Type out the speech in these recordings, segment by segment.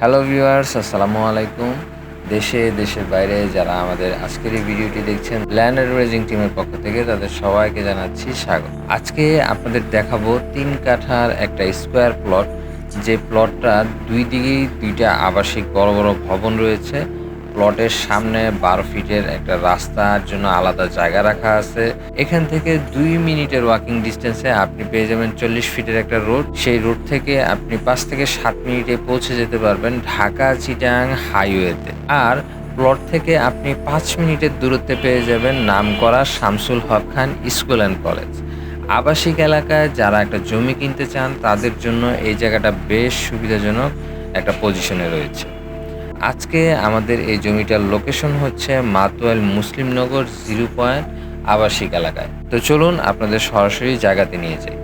Hello viewers আসসালামু আলাইকুম। দেশে, দেশের বাইরে যারা আমাদের আজকের এই ভিডিওটি দেখছেন ল্যান্ড অ্যাডভাইজিং টিমের পক্ষ থেকে তাদের সবাইকে জানাচ্ছি স্বাগত। আজকে আপনাদের দেখাবো তিন কাঠার একটা স্কোয়ার প্লট যে প্লটটা দুই দিকেই দুইটা আবাসিক বড় বড় ভবন রয়েছে। প্লটের সামনে বারো ফিটের একটা রাস্তার জন্য আলাদা জায়গা রাখা আছে। এখান থেকে দুই মিনিটের ওয়াকিং ডিস্টেন্সে আপনি পেয়ে যাবেন চল্লিশ ফিটের একটা রোড সেই রোড থেকে আপনি পাঁচ থেকে সাত মিনিটে পৌঁছে যেতে পারবেন ঢাকা চিটাং হাইওয়েতে। আর প্লট থেকে আপনি পাঁচ মিনিটের দূরত্বে পেয়ে যাবেন নামকরা Shamsul Haque Khan school and college. আবাসিক এলাকায় যারা একটা জমি কিনতে চান, তাদের জন্য এই জায়গাটা বেশ সুবিধাজনক একটা পজিশনে রয়েছে। আজকে আমাদের এই জমিটার লোকেশন হচ্ছে মাতোয়াল মুসলিমনগর জিরো পয়েন্ট আবাসিক এলাকায়। তো চলুন আপনাদের সরাসরি জায়গাতে নিয়ে যাই।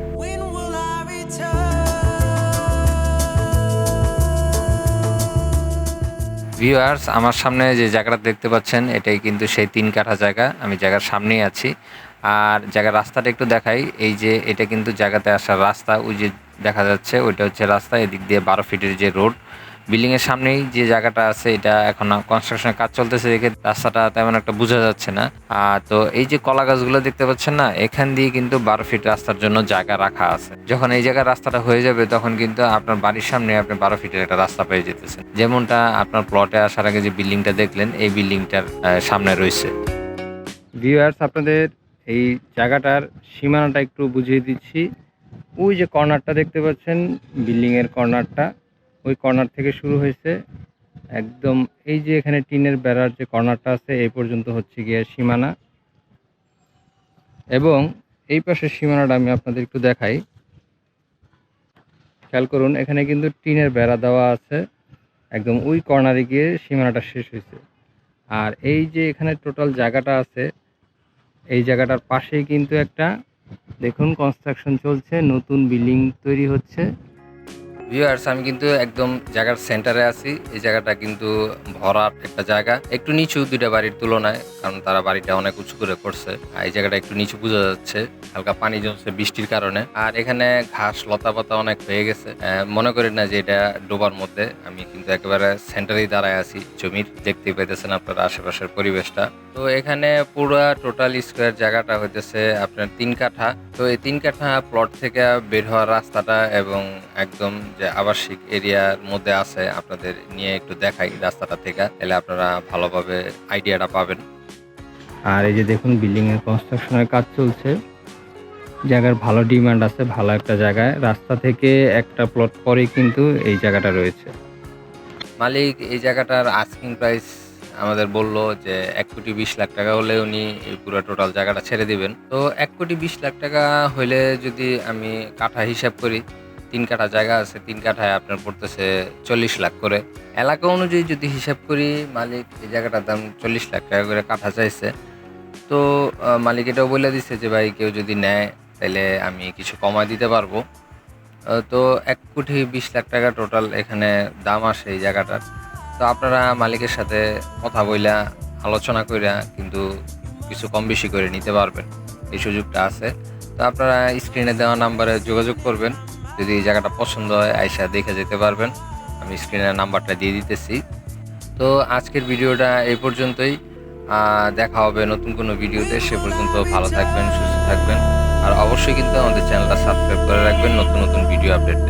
ভিউয়ার্স আমার সামনে যে জায়গাটা দেখতে পাচ্ছেন এটাই কিন্তু সেই তিন কাঠা জায়গা। আমি জায়গার সামনেই আছি। আর জায়গার রাস্তাটা একটু দেখাই। এই যে এটা কিন্তু জায়গাতে আসার রাস্তা ওই যে দেখা যাচ্ছে ওইটা হচ্ছে রাস্তা এদিক দিয়ে বারো ফিটের যে রোড বিল্ডিংয়ের সামনেই যে জায়গাটা আছে, এটা এখন কনস্ট্রাকশনের কাজ চলতেছে দেখে রাস্তাটা তেমন একটা বোঝা যাচ্ছে না। আর তো এই যে কলা গাছগুলো দেখতে পাচ্ছেন না, এখান দিয়ে কিন্তু বারো ফিট রাস্তার জন্য জায়গা রাখা আছে। যখন এই জায়গায় রাস্তাটা হয়ে যাবে, তখন কিন্তু আপনার বাড়ির সামনে আপনি বারো ফিটের একটা রাস্তা পেয়ে যেতেছেন। যেমনটা আপনার প্লটে আসার আগে যে বিল্ডিংটা দেখলেন, এই বিল্ডিংটার সামনে রয়েছে। ভিউয়ার্স আপনাদের এই জায়গাটার সীমানাটা একটু বুঝিয়ে দিচ্ছি। ওই যে কর্নারটা দেখতে পাচ্ছেন, বিল্ডিংয়ের কর্নারটা। ওই কর্নার থেকে শুরু হয়েছে। একদম এই যে এখানে টিনের বেড়ার যে কর্নারটা আছে, এই পর্যন্ত হচ্ছে গিয়ে সীমানা। এবং এই পাশের সীমানাটা আমি আপনাদের একটু দেখাই। খেয়াল করুন, এখানে কিন্তু টিনের বেড়া দেওয়া আছে। একদম ওই কর্নারে গিয়ে সীমানাটা শেষ হয়েছে। আর এই যে এখানে টোটাল জায়গাটা আছে, এই জায়গাটার পাশেই কিন্তু একটা, দেখুন কনস্ট্রাকশন চলছে, নতুন বিল্ডিং তৈরি হচ্ছে। ভিউয়ার্স আমি কিন্তু একদম জায়গার সেন্টারে আছি। এই জায়গাটা কিন্তু ভরাট একটা জায়গা। একটু নিচু দুইটা বাড়ির তুলনায়, কারণ তারা বাড়িটা অনেক উঁচু করে করছে। আর এই জায়গাটা একটু নিচু বোঝা যাচ্ছে, হালকা পানি জমছে বৃষ্টির কারণে। আর এখানে ঘাস, লতা পাতা অনেক হয়ে গেছে। মনে করি না যে এটা ডোবার মধ্যে। আমি কিন্তু একেবারে সেন্টারেই দাঁড়ায় আছি, জমির। দেখতে পেতেছেন আপনার আশেপাশের পরিবেশটা। তো এখানে পুরো টোটাল স্কোয়ার জায়গাটা হইতেছে আপনার তিন কাঠা। তো এই তিন কাঠা প্লট থেকে বের হওয়ার রাস্তাটা এবং একদম যে আবাসিক এরিয়ার মধ্যে আছে আপনাদের নিয়ে একটু দেখাই রাস্তাটা থেকে তাহলে আপনারা ভালোভাবে আইডিয়াটা পাবেন। আর এই যে দেখুন বিল্ডিং এর কনস্ট্রাকশনের কাজ চলছে। জায়গার ভালো ডিমান্ড আছে ভালো একটা জায়গায়। রাস্তা থেকে একটা প্লট পরেই কিন্তু এই জায়গাটা রয়েছে। মালিক এই জায়গাটার আস্কিং প্রাইস আমাদের বলল যে এক কোটি বিশ লাখ টাকা হলে উনি এই পুরো টোটাল জায়গাটা ছেড়ে দিবেন। তো এক কোটি বিশ লাখ টাকা হইলে যদি আমি কাঠা হিসাব করি তিন কাঠা জায়গা আছে, তিন কাঠায় আপনার পড়তেছে চল্লিশ লাখ করে। এলাকা অনুযায়ী যদি হিসাব করি, মালিক এই জায়গাটার দাম চল্লিশ লাখ টাকা করে কাঠা চাইছে। তো মালিক এটাও বলে দিচ্ছে যে, ভাই, কেউ যদি নেয়, তাহলে আমি কিছু কমায় দিতে পারব। তো এক কোটি বিশ লাখ টাকা টোটাল এখানে দাম আসে এই জায়গাটার। তো আপনারা মালিকের সাথে কথা বইলা, আলোচনা কইরা কিন্তু কিছু কম বেশি করে নিতে পারবেন। এই সুযোগটা আছে। তো আপনারা স্ক্রিনে দেওয়া নাম্বারে যোগাযোগ করবেন। যদি এই জায়গাটা পছন্দ হয়, আইসা দেখে যেতে পারবেন। আমি স্ক্রিনের নাম্বারটা দিয়ে দিতেছি। তো আজকের ভিডিওটা এই পর্যন্তই। দেখা হবে নতুন কোনো ভিডিওতে। সে পর্যন্ত ভালো থাকবেন, সুস্থ থাকবেন। আর অবশ্যই কিন্তু আমাদের চ্যানেলটা সাবস্ক্রাইব করে রাখবেন। নতুন নতুন ভিডিও আপডেট